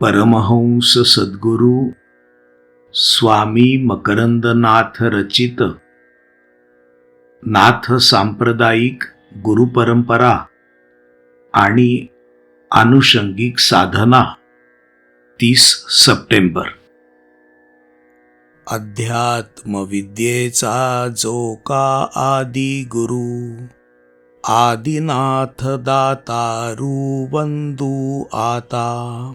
परमहंस सद्गुरू स्वामी मकरंदनाथ रचित नाथ सांप्रदायिक गुरुपरंपरा आणि आनुषंगिक साधना तीस सप्टेंबर. अध्यात्मविद्येचा जो का आदि गुरु आदिनाथ दातारू वंदू आता.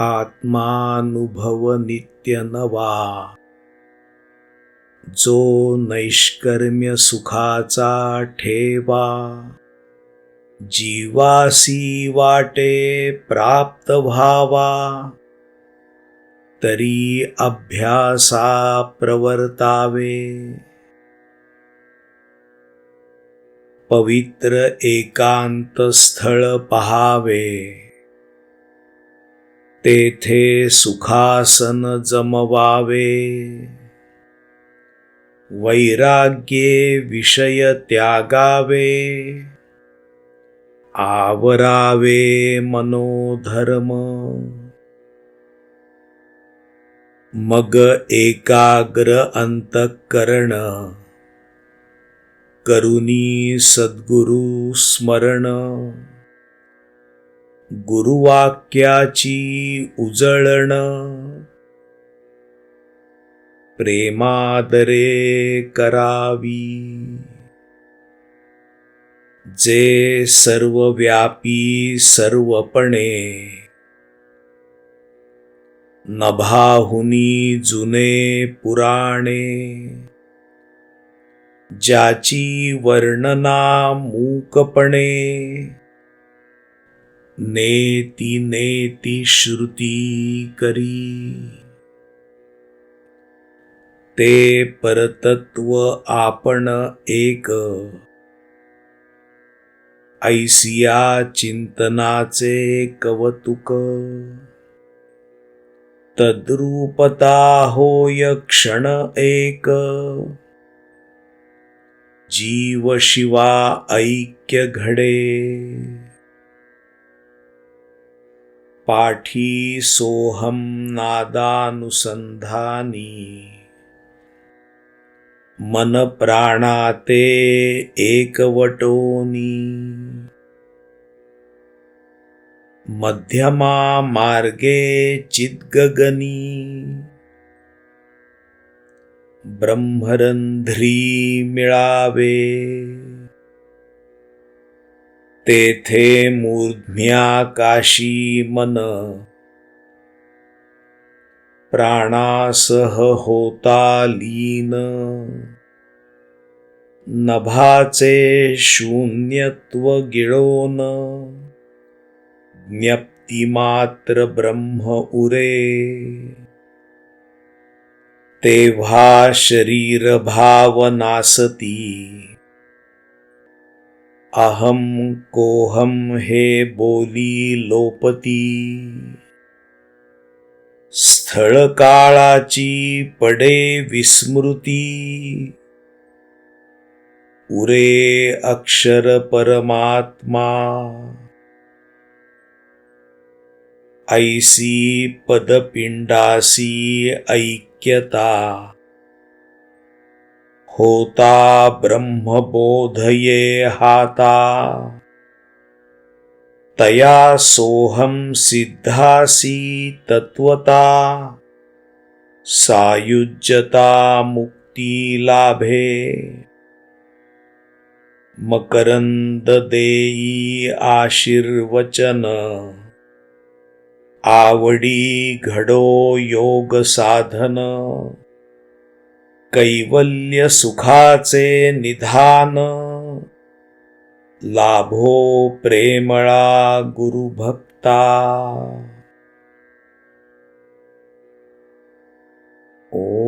आत्मानुभव नित्य नवा जो नैष्कर्म्य सुखाचा ठेवा जीवासी वाटे प्राप्त व्हावा तरी अभ्यासा प्रवर्तावे. पवित्र एकांत स्थळ पहावे. तेथे सुखासन जमवावे. वैराग्ये विषय त्यागावे. आवरावे मनोधर्म. मग एकाग्र अंतःकरण. करुणी सद्गुरु स्मरण. गुरुवाक्याची उजळण. प्रेमादरे करावी. जे सर्वव्यापी सर्वपणे. नभाहुनी जुने पुराणे. ज्याची वर्णना मूकपणे. नेती नेती श्रुती करी. ते परतत्व आपण एक. ऐसिया चिंतनाचे कवतुक. तद्रूपता होय क्षण एक. जीव शिवा ऐक्य घडे. पाठी सोहम नादानुसंधानी मन प्राणाते एकवटोनी मध्यमा मार्गे चिद्गगनी। ब्रह्मरंध्री मिळावे। तेथे मूर्ध्म्याकाशी मन. प्राणासह होता लीन. नभाचे शून्यत्व गिळोन. ज्ञप्ती मात्र ब्रह्म उरे. तेव्हा शरीर भाव नासती. अहम कोहम हे बोली लोपती। स्थळ काळाची पडे विस्मृती। उरे अक्षर परमात्मा। ऐसी पदपिंडासी ऐक्यता। होता ब्रह्मबोधये हाता। तया सोहं सिद्धासी तत्वता सायुज्यता मुक्तिलाभे। मकरंद देई आशीर्वचन। आवडी घडो योग साधन कैवल्य सुखाचे निधान. लाभो प्रेमळा गुरुभक्ता. ओ